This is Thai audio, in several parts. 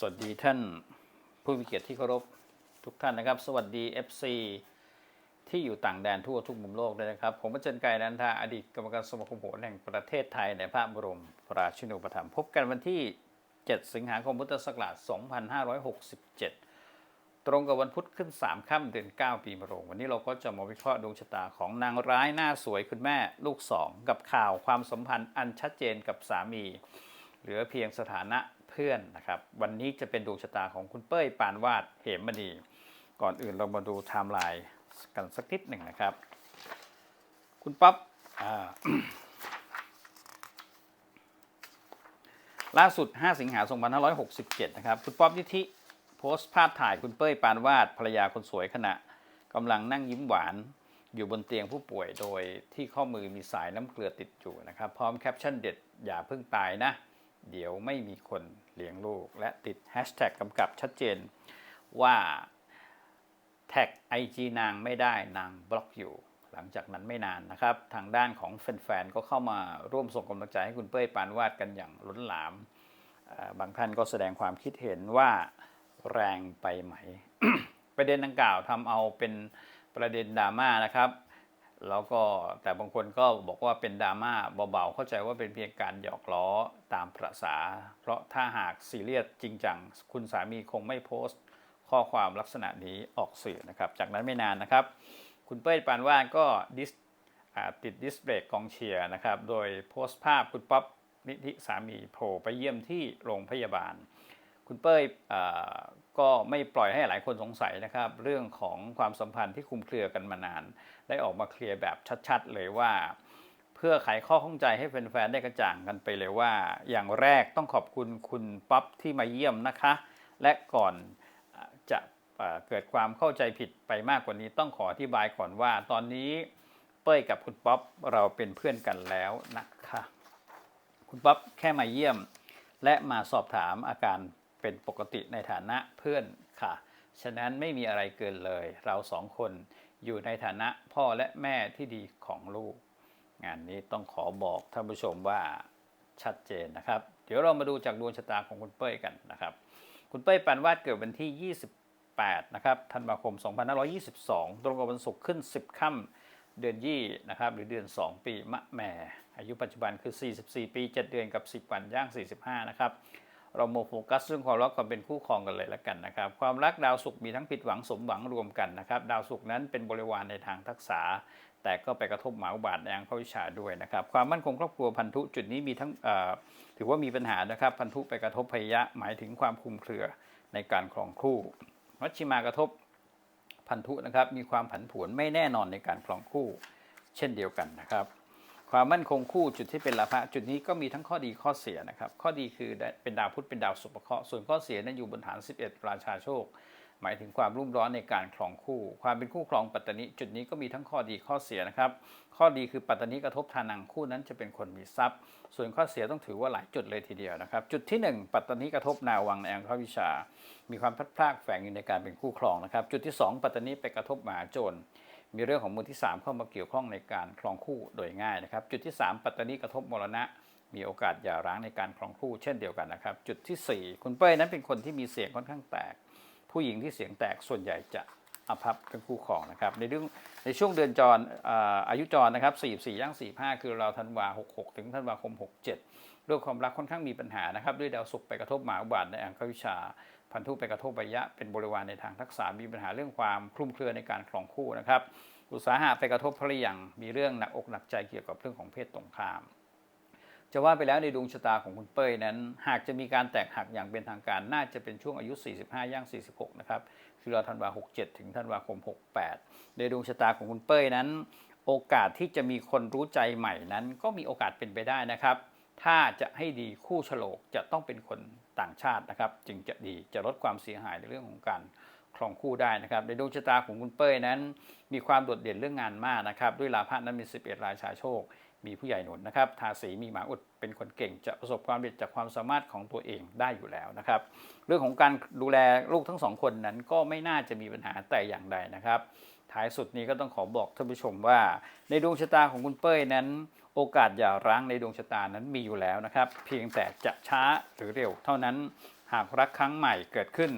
สวัสดีท่านผู้มีเกียรติที่เคารพทุกท่านนะครับ สวัสดี FC ที่อยู่ต่างแดนทั่วทุกมุมโลกเลยนะครับ ผมอาจารย์ไก่นันทาอดีตกรรมการสมาคมโหราแห่งประเทศไทยในพระบรมราชินูปถัมภ์พบกันวันที่ 7 สิงหาคมพุทธศักราช 2567 ตรงกับวันพุธขึ้น 3 ค่ำเดือน 9 ปีมะโรง วันนี้เราก็จะมาวิเคราะห์ดวงชะตาของนางร้ายหน้าสวยคุณแม่ลูกสองกับข่าวความสัมพันธ์อันชัดเจนกับสามี เหลือเพียงสถานะ เพื่อนนะครับ วันนี้จะเป็นดวงชะตาของคุณเป้ยปานวาดเหมมณีก่อนอื่นเรามาดูไทม์ไลน์กันสักนิดหนึ่งนะครับ คุณป๊อปอ่าล่าสุด 5 สิงหาคม2567 นะครับ คุณป๊อปนิธิโพสต์ภาพถ่ายคุณเป้ยปานวาดภรรยาคนสวยขณะกำลังนั่งยิ้มหวานอยู่บนเตียงผู้ป่วยโดยที่ข้อมือมีสายน้ำเกลือติดอยู่นะครับ พร้อมแคปชั่นเด็ด อย่าเพิ่งตายนะ เดี๋ยวไม่มีคน เลี้ยงลูก และติดแฮชแท็กกำกับชัดเจนว่าแท็กไอจีนางไม่ได้นางบล็อกอยู่ หลังจากนั้นไม่นานนะครับ ทางด้านของแฟนๆ ก็เข้ามาร่วมส่งกำลังใจให้คุณเป้ยปานวาดกันอย่างล้นหลาม บางท่านก็แสดงความคิดเห็นว่าแรงไปไหม ประเด็นดังกล่าวทำเอาเป็นประเด็นดราม่านะครับ แล้วก็แต่บางคนก็บอกว่าเป็นดราม่าเบาๆ เข้าใจว่าเป็นเพียงการหยอกล้อตามประษา เพราะถ้าหากซีเรียสจริงจัง คุณสามีคงไม่โพสต์ ข้อความลักษณะนี้ออกสื่อนะครับ จากนั้นไม่นานนะครับ คุณเป้ยปานวาดก็ดิสติดดิสเบรกกองเชียร์นะครับ โดยโพสต์ภาพคุณป๊อปนิธิสามีโผล่ไปเยี่ยมที่โรงพยาบาล คุณเป้ย ก็ไม่ปล่อยให้หลายคนสงสัยนะครับ เรื่องของความสัมพันธ์ที่คุมเครือกันมานาน ได้ออกมาเคลียร์แบบชัดๆ เลยว่า เพื่อไขข้อข้องใจให้แฟนๆได้กระจ่างกันไปเลยว่า อย่างแรกต้องขอบคุณคุณป๊อปที่มาเยี่ยมนะคะ และก่อนจะเอ่อเกิดความเข้าใจผิดไปมากกว่านี้ต้องขออธิบายก่อนว่า ตอนนี้เป้ยกับคุณป๊อปเราเป็นเพื่อนกันแล้วนะคะ คุณป๊อปแค่มาเยี่ยม และมาสอบถามอาการ เป็นปกติในฐานะเพื่อนค่ะ ฉะนั้นไม่มีอะไรเกินเลย เราสองคนอยู่ในฐานะพ่อและแม่ที่ดีของลูก งานนี้ต้องขอบอกท่านผู้ชมว่าชัดเจนนะครับ เดี๋ยวเรามาดูจากดวงชะตาของคุณเป้ยกันนะครับ คุณเป้ยปานวาดเกิดวันที่ 28 นะครับธันวาคม 2522 ตรงกับวันศุกร์ขึ้น 10 ค่ำเดือนยี่นะครับ หรือเดือน 2 ปีมะแม่ อายุปัจจุบันคือ 44 ปี 7 เดือนกับ 10 วันย่าง 45 นะครับ เรามาโฟกัสเรื่องความรักความเป็นคู่ครองกันเลยละกันนะครับ ความรักดาวศุกร์มีทั้งผิดหวังสมหวังรวมกันนะครับ ดาวศุกร์นั้นเป็นบริวารในทางทักษะแต่ก็ไปกระทบหมาบาทในทางพระวิชาด้วยนะครับ ความมั่นคงครอบครัวพันธุจุดนี้มีทั้งถือว่ามีปัญหานะครับ พันธุไปกระทบพยะหมายถึงความคลุมเครือในการครองคู่มัชชิมากระทบพันธุนะครับมีความผันผวนไม่แน่นอนในการครองคู่ เช่นเดียวกันนะครับ ความมั่นคงคู่จุดที่เป็นลาภะจุดนี้ก็มีทั้งข้อดีข้อเสียนะครับ ข้อดีคือเป็นดาวพุธเป็นดาวสุภเคราะห์ส่วนข้อเสียนั้นอยู่บนฐาน 11 ราชาโชค หมายถึงความรุ่มร้อนในการครองคู่ ความเป็นคู่ครองปัตตนิจุดนี้ก็มีทั้งข้อดีข้อเสียนะครับ ข้อดีคือปัตตนิกระทบทานังคู่นั้นจะเป็นคนมีทรัพย์ ส่วนข้อเสียต้องถือว่าหลายจุดเลยทีเดียวนะครับ จุดที่ 1 ปัตตนิกระทบนาวังในอังควิชา มีความพลัดพรากแฝงอยู่ในการเป็นคู่ครองนะครับ จุดที่ 2 ปัตตนิไปกระทบมหาโจร มีเรื่องของมือที่ 3 เข้ามาเกี่ยวข้องในการครองคู่โดยง่ายนะครับ จุดที่ 3 ปัตตานิกระทบมรณะ มีโอกาสหย่าร้างในการครองคู่เช่นเดียวกันนะครับ จุดทีสี่ 4 คุณเป้ยนั้นเป็นคนที่มีเสียงค่อนข้างแตก ผู้หญิงที่เสียงแตกส่วนใหญ่จะอภัพเป็นคู่ครองนะครับ ในเรื่องในช่วงเดือนจรออายุจรนะครับ44ย่าง45 คือเราธันวา 66 ถึงธันวาคม 67 เรื่องความรักค่อนข้างมีปัญหานะครับ ด้วยดาวศุกร์ไปกระทบหมาอุบาทในอังควิชา พันธุไปกระทบใบยะเป็นบริวารในทางทักษะมีปัญหาเรื่องความคลุมเครือในการครองคู่นะครับ อุตสาหะไปกระทบภริยังมีเรื่องหนักอกหนักใจเกี่ยวกับเรื่องของเพศตรงข้าม จะว่าไปแล้วในดวงชะตาของคุณเป้ยนั้น หากจะมีการแตกหักอย่างเป็นทางการน่าจะเป็นช่วงอายุ 45 ย่าง 46 นะครับคือเราธันวา 67 ถึงธันวาคม 68 ในดวงชะตาของคุณเป้ยนั้น โอกาสที่จะมีคนรู้ใจใหม่นั้น ก็มีโอกาสเป็นไปได้นะครับ ถ้าจะให้ดีคู่ฉลกจะต้องเป็นคน ต่างชาตินะครับ จึงจะดีจะลดความเสียหายในเรื่องของการครองคู่ได้นะครับในดวงชะตาของคุณเป้ยนั้น มีความโดดเด่นเรื่องงานมากนะครับ ด้วยลาภะนั้นมี 11 ราชาโชค มีผู้ใหญ่หนุนนะครับทาสีมีหมาอุดเป็นคนเก่ง จะประสบความสำเร็จจากความสามารถของตัวเองได้อยู่แล้วนะครับ เรื่องของการดูแลลูกทั้งสองคนนั้นก็ไม่น่าจะมีปัญหาแต่อย่างใดนะครับ ท้ายสุดนี้ก็ต้องขอบอกท่านผู้ชมว่า ในดวงชะตาของคุณเป้ยนั้น โอกาสหย่าร้างในดวงชะตานั้นมีอยู่แล้วนะครับ เพียงแต่จะช้าหรือเร็ว เท่านั้นหากรักครั้งใหม่เกิดขึ้น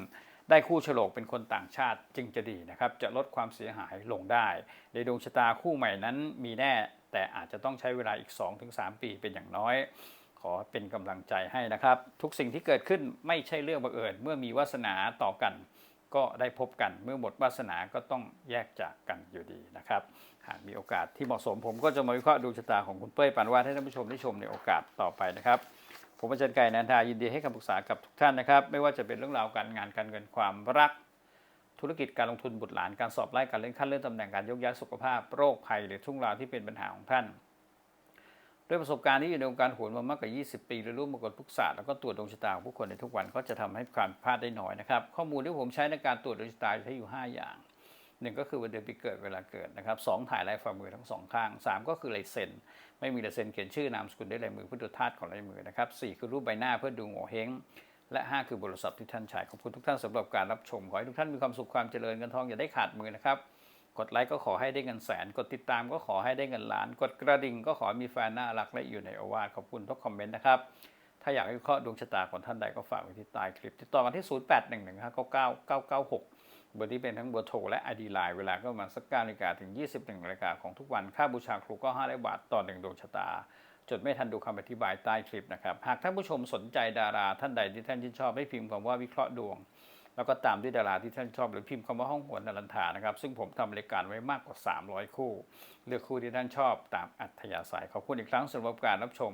ได้คู่ฉลกเป็นคนต่างชาติจึงจะดีนะครับ จะลดความเสียหายลงได้ ในดวงชะตาคู่ใหม่นั้นมีแน่ แต่อาจจะต้องใช้เวลาอีก 2-3 ปีเป็นอย่างน้อย ขอเป็นกำลังใจให้นะครับ ทุกสิ่งที่เกิดขึ้นไม่ใช่เรื่องบังเอิญเมื่อมีวาสนาต่อกันก็ได้พบกันเมื่อหมดวาสนาก็ต้องแยกจากกันอยู่ดีนะครับากมีโอกาสที่เหมาะสมผมก็จะมาวิเคราะห์ดวงชะตาของคุณเป้ยปานวาดให้ท่านผู้ชมได้ชมในโอกาสต่อไปนะครับ ผมอาจารย์ไก่นันทายินดีให้คำปรึกษากับทุกท่านนะครับ ไม่ว่าจะเป็นเรื่องราวการงานการเงินความรัก ธุรกิจการลงทุนบุตรหลานการสอบไล่การเลื่อนขั้นเลื่อนตำแหน่งการยกย้ายสุขภาพโรคภัยหรือทุกราวที่เป็นปัญหาของท่านด้วยประสบการณ์ที่อยู่ในวงการโหนมามากกว่า 20 ปีเรียนรู้มากกว่าทุกศาสตร์แล้วก็ตรวจดวงชะตาของผู้คนในทุกวันก็จะทำให้ความพลาดได้น้อยนะครับ ข้อมูลที่ผมใช้ในการตรวจดวงชะตาใช้อยู่ 5 อย่าง หนึ่งก็คือวันเดือนปีเกิดเวลาเกิดนะครับสองถ่ายลายฝ่ามือทั้งสองข้างสามก็คือลายเซ็น ไม่มีลายเซ็นเขียนชื่อนามสกุลด้วยลายมือเพื่อดูธาตุของลายมือนะครับสี่คือรูปใบหน้าเพื่อดูโง่เฮงและ5คือบริษัทที่ท่านใช้ขอบคุณทุกท่านสำหรับการรับชม ขอให้ทุกท่านมีความสุขความเจริญเงินทองอย่าได้ขาดมือนะครับ กดไลค์ก็ขอให้ได้เงินแสน กดติดตามก็ขอให้ได้เงินล้าน กดกระดิ่งก็ขอให้มีแฟนน่ารักและอยู่ในอวาทขอบคุณทุกคอมเมนต์นะครับถ้าอยากให้วิเคราะห์ดวงชะตาของท่านใดก็ฝากไว้ที่ใต้คลิปติดต่อกันที่ 0 8 1 1 5 9 9 9 9 6 เบอร์ที่เป็นทั้งเบอร์โทรและ ID Line เวลาก็ประมาณสัก9นาฬิกาถึง 21นาฬิกาของทุกวัน ค่าบูชาครูก็ 500 บาทต่อหนึ่งดวงชะตา จดไม่ทันดูคำอธิบายใต้คลิปนะครับ หากท่านผู้ชมสนใจดาราท่านใดที่ท่านชื่นชอบให้พิมพ์คำว่าวิเคราะห์ดวง แล้วก็ตามด้วยดาราที่ท่านชอบหรือพิมพ์คำว่าห้องหวนนรันทานะครับ ซึ่งผมทำรายการไว้มากกว่า 300 คู่ เลือกคู่ที่ท่านชอบตามอัธยาศัยขอบคุณอีกครั้งสำหรับการรับชม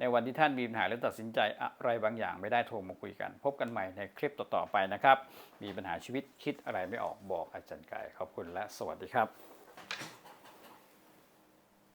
ในวันที่ท่านมีปัญหาหรือตัดสินใจอะไรบางอย่างไม่ได้โทรมาคุยกัน พบกันใหม่ในคลิปต่อๆไปนะครับ มีปัญหาชีวิตคิดอะไรไม่ออกบอกอาจารย์กายขอบคุณและสวัสดีครับ